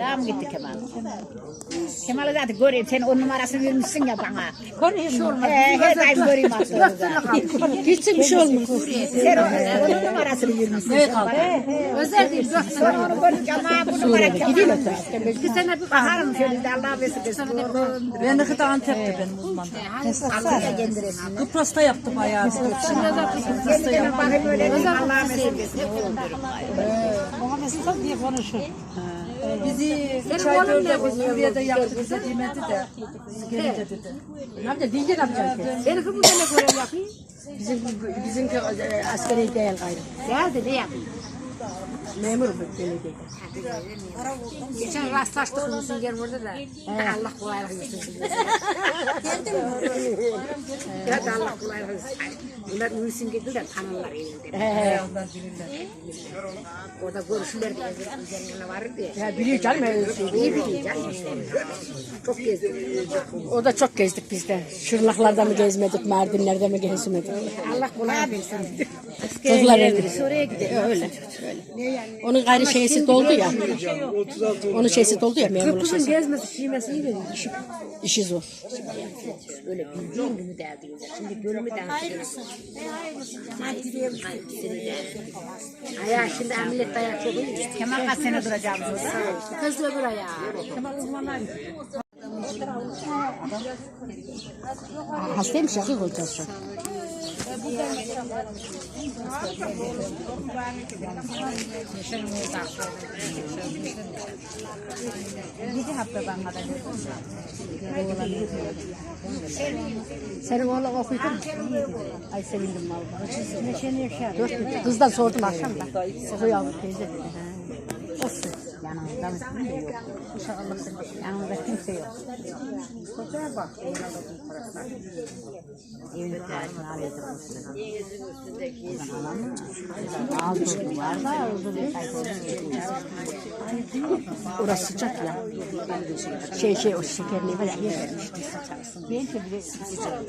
Sağa mı gitti Kemal? Kemal'i zaten göreyim. Sen o numarasını vermişsin ya bana. Göreyim. He, her daim göreyim aslında. Gitsin bir şey olmaz. Sen o- onun numarasını vermişsin. Evet kaldı. Özel değil. Sonra onu görünce ama bu numara Gidiyor. Bir sene bir bakarım şöyle de Allah versin. Ben de kıta Antep'te benim uzmanım. Altıya gendiresin. Kıbrıs'ta yaptım hayatı. Kendine bakayım öyle değil. Allah versin. Bizi üç ay dörde biz Suriye'de yaptı bize demedi de. Gelince dedi. Ne yapacağız? Dince ne yapacağız? Senin kızın ne görev yapayım? Bizim, bizimki e, askeri değil gayrı. Geldi ne yapayım? Memur bu belediyede. Geçen rastlaştık onun yer burada da. Allah kolaylık versin. Geldi mi? Evet Allah kolaylık versin. Bunlar Ünlüsün geldi de tanırlar elinde. Orada görüşürler de üzerine varır diye. Ya biliyor canım şey. İyi biliyor canım. Çok gezdik. O da çok gezdik biz de. Şırnaklarda mı gezmedik, Mardinler'de mi gezmedik? Allah kolaylık versin. Çocuklar evli. Şuraya gidelim. Öyle. öyle. Onun gayrı şeysi doldu ya. Onun şeysi doldu ya memurluk Kızın şeysi. gezmesi, şiimesi iyi veriyor. İşi zor. Öyle bildiğin gibi derdiyorlar. Şimdi gönlümü de Hayırlısı. Ayağı şimdi ameliyat dayak iyi. Kemal kaç sene duracağım burada? Kız öbür ayağı. Hastaymış yakın olacağız şu. Gidi hafta bana da. Senin oğlan okuydu mu? Ay sevindim valla. Neşeni yaşar. Kızdan sordum akşam da. Okuyor yavrum teyze dedi. Olsun. Yanımda mısın? Yok. Yanımda kimse yok. Çocuğa bak. Evin kirasını alıyordum. Aldım var da uzun bir Orası sıcak ya. Şey şey o şekerliği var ya. Ben de bile sıcak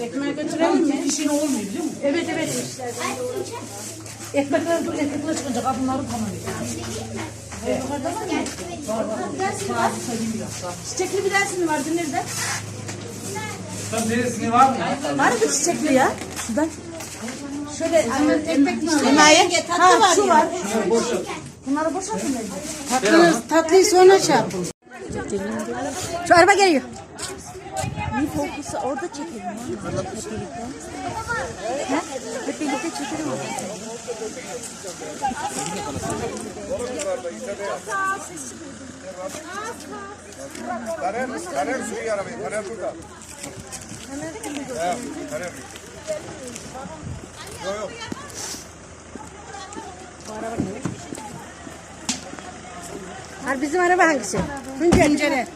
Ekmeğe götürelim mi? İşin olmuyor biliyor musun? Evet evet. Ekmekler dur ekmekler çıkınca kadınların tamam. Evet. Var? Var var. Çiçekli bir dersin vardı nerede? Sen neresini var mı? Var mı çiçekli ya? Şuradan. Şöyle ekmek mi Himaye tatlı var şu var. Bunları boşaltın bence. Tatlıyı sonra şey yapın. Şu araba geliyor. Bir fokusu orada çekelim. Hep birlikte. Ha? Hep birlikte çekelim. Kalem. Bizim araba hangisi? Tunceli.